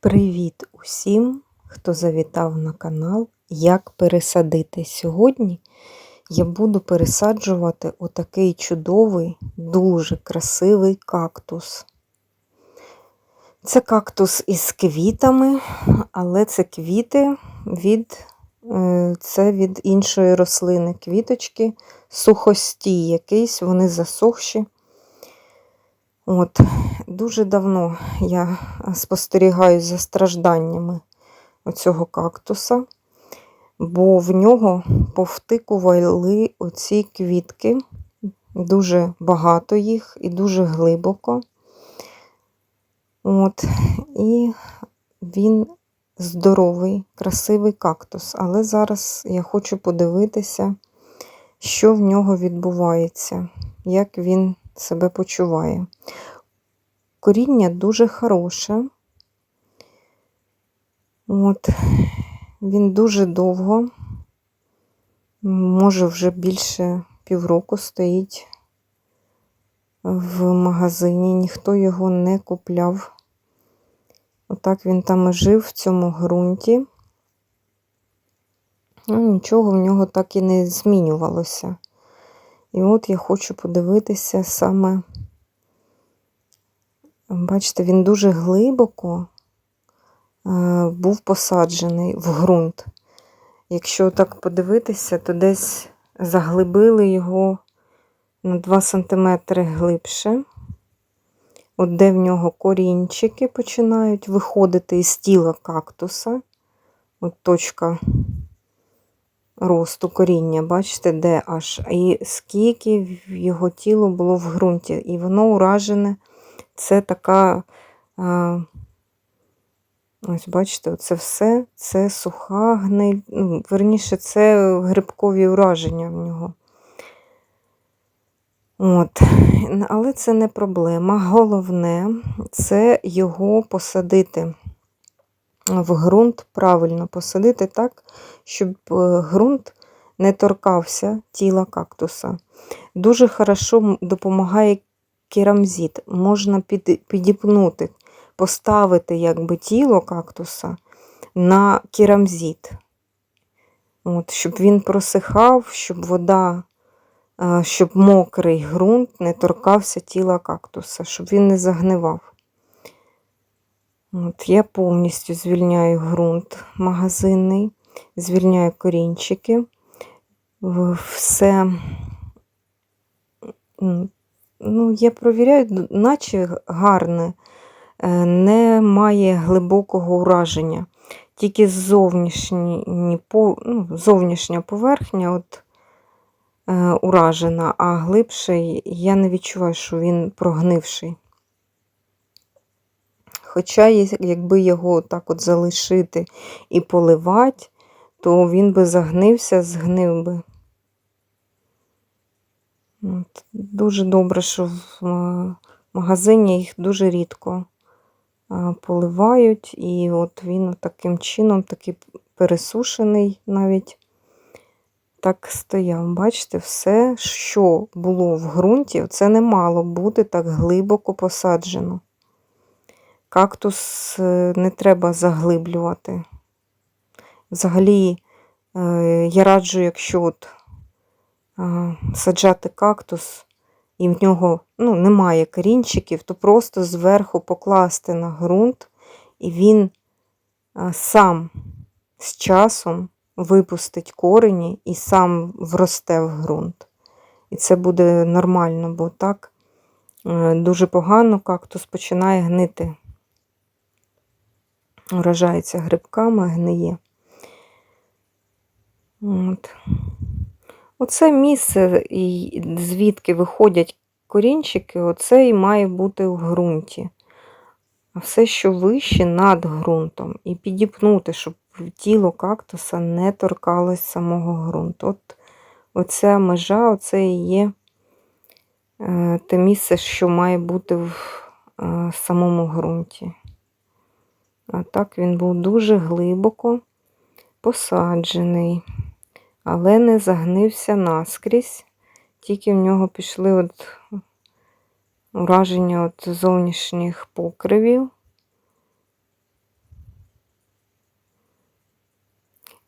Привіт усім, хто завітав на канал Як пересадити. Сьогодні я буду пересаджувати отакий чудовий, дуже красивий кактус. Це кактус із квітами, але це квіти від, е, це від іншої рослини. Квіточки сухості якийсь, вони засохші. От, Дуже давно я спостерігаю за стражданнями оцього кактуса, бо в нього повтикували оці квітки, дуже багато їх і дуже глибоко. От, І він здоровий, красивий кактус. Але зараз я хочу подивитися, що в нього відбувається, як він себе почуває. Коріння дуже хороше. От, Він дуже довго, може, вже більше півроку стоїть в магазині, ніхто його не купляв. Отак він там і жив в цьому ґрунті. Ну, Нічого в нього так і не змінювалося. І от я хочу подивитися саме, бачите, він дуже глибоко е, був посаджений в ґрунт. Якщо так подивитися, то десь заглибили його на 2 см глибше. От де в нього корінчики починають виходити із тіла кактуса. От точка росту коріння, бачите, де аж. І скільки його тіло було в ґрунті. І воно уражене. Це така, ось бачите, це все це суха гниль. Ну, верніше, це грибкові ураження в нього. От. Але це не проблема. Головне це його посадити в ґрунт, правильно посадити так, щоб е, ґрунт не торкався тіла кактуса. Дуже хорошо допомагає керамзит. Можна підіпнути, поставити якби тіло кактуса на керамзит. От, Щоб він просихав, щоб вода, е, щоб мокрий ґрунт не торкався тіла кактуса, щоб він не загнивав. От, Я повністю звільняю ґрунт магазинний, звільняю корінчики, все, ну, я провіряю, наче гарне, е, не має глибокого ураження. Тільки зовнішні, ну, зовнішня поверхня от, е, уражена, а глибший я не відчуваю, що він прогнивший. Хоча, якби його так от залишити і поливати, то він би загнився, згнив би. От. Дуже добре, що в магазині їх дуже рідко поливають, і от він таким чином, такий пересушений навіть так стояв. Бачите, все, що було в ґрунті, це не мало бути так глибоко посаджено. Кактус е, не треба заглиблювати. Взагалі, е, я раджу, якщо от саджати кактус, і в нього ну, немає корінчиків, то просто зверху покласти на ґрунт, і він сам з часом випустить корені і сам вросте в ґрунт. І це буде нормально, бо так е, дуже погано кактус починає гнити вражається грибками, гниє. От. Оце місце, звідки виходять корінчики, оце і має бути в ґрунті. А все, що вище над ґрунтом, і підіпнути, щоб тіло кактуса не торкалось самого ґрунту. От Оця межа, оце і є е, те місце, що має бути в е, самому ґрунті. А так він був дуже глибоко посаджений, але не загнився наскрізь. Тільки в нього пішли от ураження от зовнішніх покривів.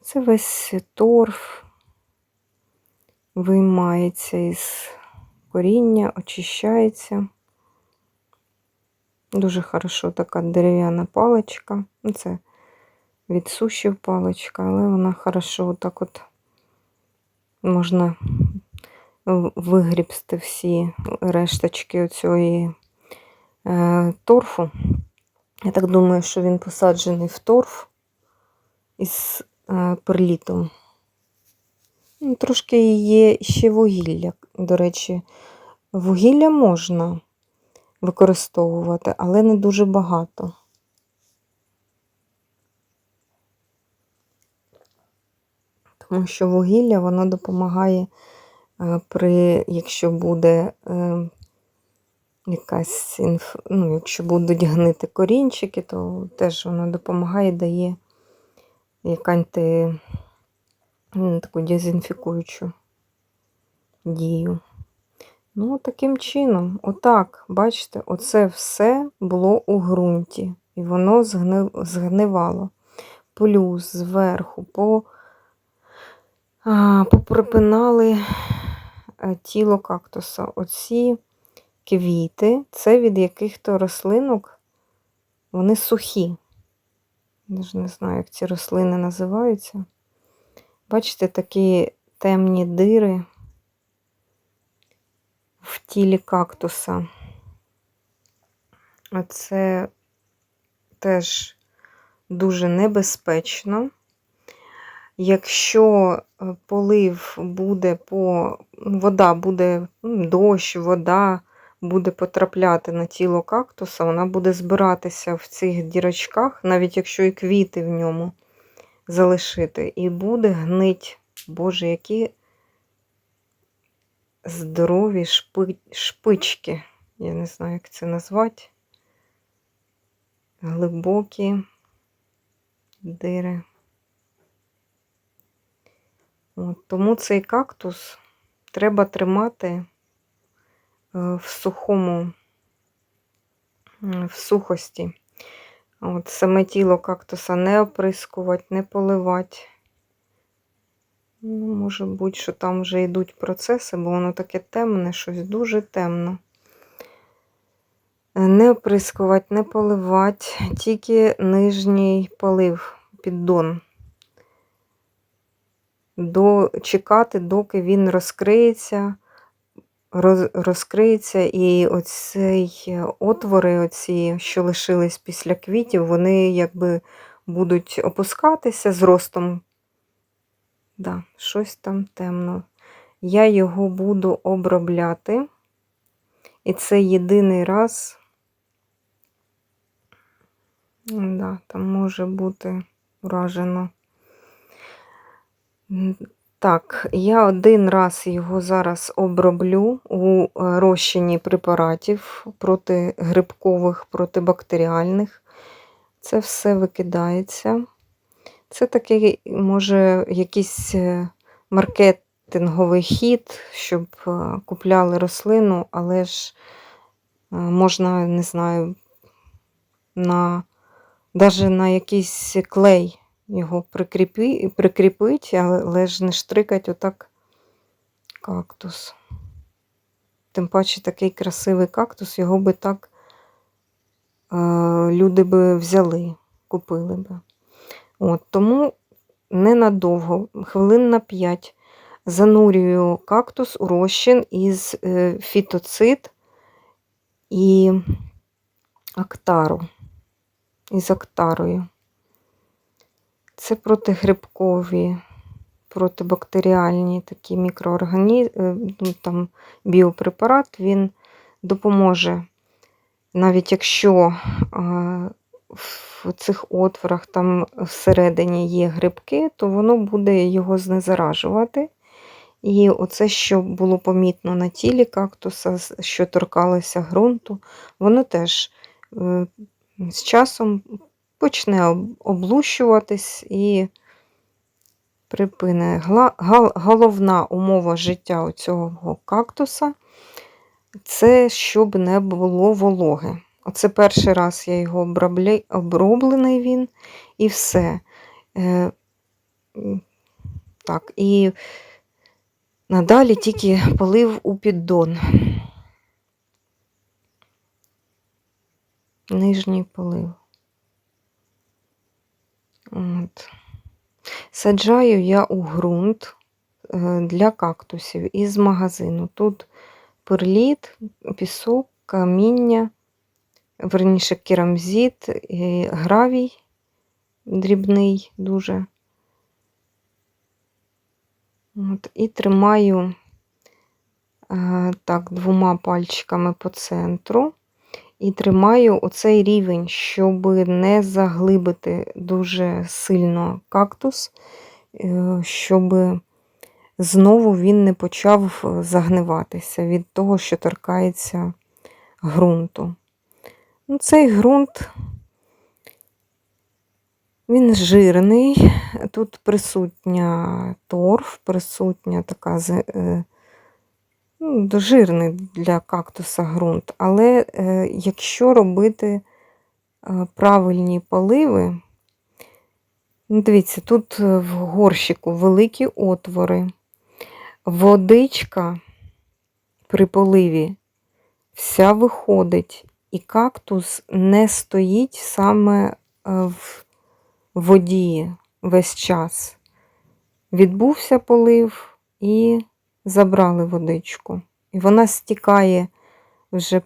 Це весь торф виймається із коріння, очищається. Дуже хорошо така дерев'яна паличка. Ну, Це від сушів паличка, але вона хорошо так от можна вигрібсти всі решточки оцієї е, торфу. Я так думаю, що він посаджений в торф із е, перлітом. Ну, Трошки є ще вугілля. До речі, вугілля можна використовувати, але не дуже багато. Тому що вугілля воно допомагає е, при, якщо буде е, якась інф... ну, якщо будуть гнити корінчики, то теж воно допомагає, дає як анти ну, таку дезінфікуючу дію. Ну, таким чином, отак, бачите, оце все було у ґрунті, і воно згни... згнивало. Плюс зверху по... а, поприпинали е, тіло кактуса. Оці квіти, це від яких-то рослинок, вони сухі. Я ж не знаю, як ці рослини називаються. Бачите, такі темні дири в тілі кактуса. Це теж дуже небезпечно. Якщо е, полив буде по вода буде, ну, дощ, вода буде потрапляти на тіло кактуса, вона буде збиратися в цих дірочках, навіть якщо і квіти в ньому залишити, і буде гнить. Боже, які здорові шпи... шпички. Я не знаю, як це назвати. Глибокі дири. От, тому цей кактус треба тримати е, в сухому, в сухості. От, саме тіло кактуса не оприскувати, не поливати. Ну, може бути, що там вже йдуть процеси, бо воно таке темне, щось дуже темно. Не оприскувати, не поливати, тільки нижній полив, піддон. До, чекати, доки він розкриється, роз, розкриється, і оцей е, отвори, оці, що лишились після квітів, вони якби будуть опускатися з ростом. Да, щось там темно. Я його буду обробляти. І це єдиний раз. Да, там може бути вражено. Так, я один раз його зараз оброблю у е, розчині препаратів протигрибкових, протибактеріальних. Це все викидається. Це такий, може, якийсь е, маркетинговий хід, щоб е, купляли рослину, але ж е, можна, не знаю, на навіть на якийсь клей його прикріпи, прикріпить, але ж не штрикать отак кактус. Тим паче такий красивий кактус, його би так е, люди би взяли, купили би. От, тому ненадовго, хвилин на 5, занурюю кактус у розчин із е, фітоцит і актару. Із актарою. Це протигрибкові, протибактеріальні такі мікроорганізми, ну, там біопрепарат, він допоможе, навіть якщо в цих отворах там всередині є грибки, то воно буде його знезаражувати. І оце, що було помітно на тілі кактуса, що торкалося ґрунту, воно теж е, з часом почне облущуватись і припине. Головна умова життя цього кактуса це щоб не було вологи. Оце перший раз я його оброблю, оброблений він, і все. Е, Так, і надалі тільки полив у піддон. Нижній полив. От. Саджаю я у ґрунт е, для кактусів із магазину. Тут перліт, пісок, каміння, верніше керамзит, і гравій дрібний дуже. От, і тримаю е, так двома пальчиками по центру. І тримаю оцей рівень, щоб не заглибити дуже сильно кактус, е, щоб знову він не почав загниватися від того, що торкається ґрунту. Ну, Цей ґрунт, він жирний, тут присутня торф, присутня така е, ну, жирний для кактуса ґрунт. Але е, якщо робити е, правильні поливи, ну, дивіться, тут в горщику великі отвори, водичка при поливі вся виходить, і кактус не стоїть саме е, в воді весь час. Відбувся полив і забрали водичку. І вона стікає вже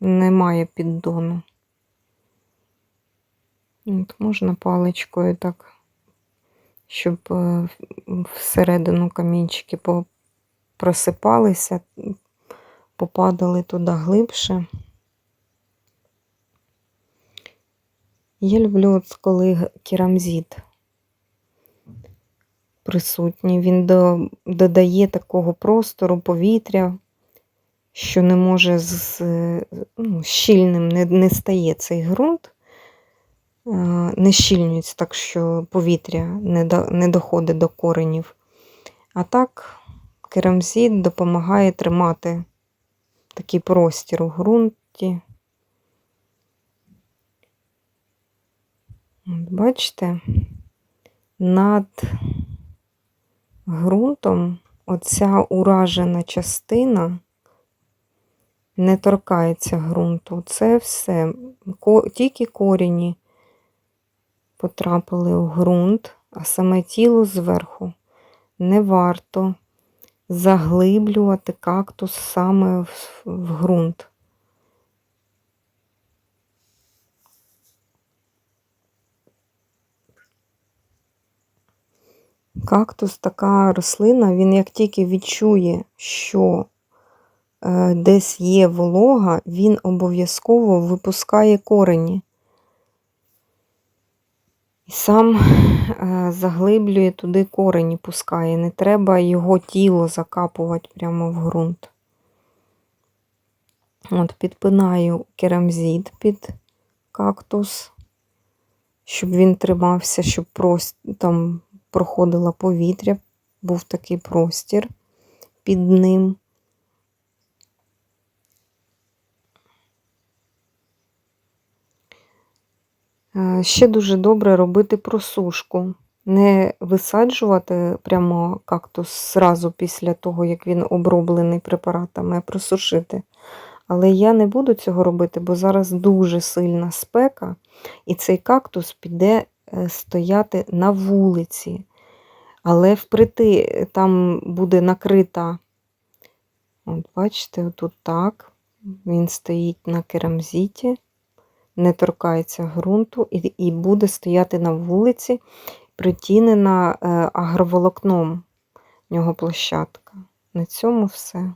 немає піддону. От можна паличкою так, щоб е, всередину камінчики просипалися, попадали туди глибше. Я люблю, коли керамзит присутній. Він до, додає такого простору, повітря, що не може з ну, щільним не, не стає цей ґрунт, не щільнюється так, що повітря не, до, не доходить до коренів. А так, керамзит допомагає тримати такий простір у ґрунті. Бачите, над ґрунтом оця уражена частина не торкається ґрунту. Це все. Тільки корені потрапили у ґрунт, а саме тіло зверху. Не варто заглиблювати кактус саме в ґрунт. Кактус така рослина, він як тільки відчує, що е, десь є волога, він обов'язково випускає корені. І сам е, заглиблює туди корені, пускає. Не треба його тіло закапувати прямо в ґрунт. От, підпинаю керамзит під кактус, щоб він тримався, щоб прос... там проходило повітря, був такий простір під ним. Е, Ще дуже добре робити просушку. Не висаджувати прямо кактус зразу після того, як він оброблений препаратами, а просушити. Але я не буду цього робити, бо зараз дуже сильна спека, і цей кактус піде стояти на вулиці. Але вприти там буде накрита, от бачите, отут так. Він стоїть на керамзиті, не торкається ґрунту і, і буде стояти на вулиці, притінена е, агроволокном в нього площадка. На цьому все.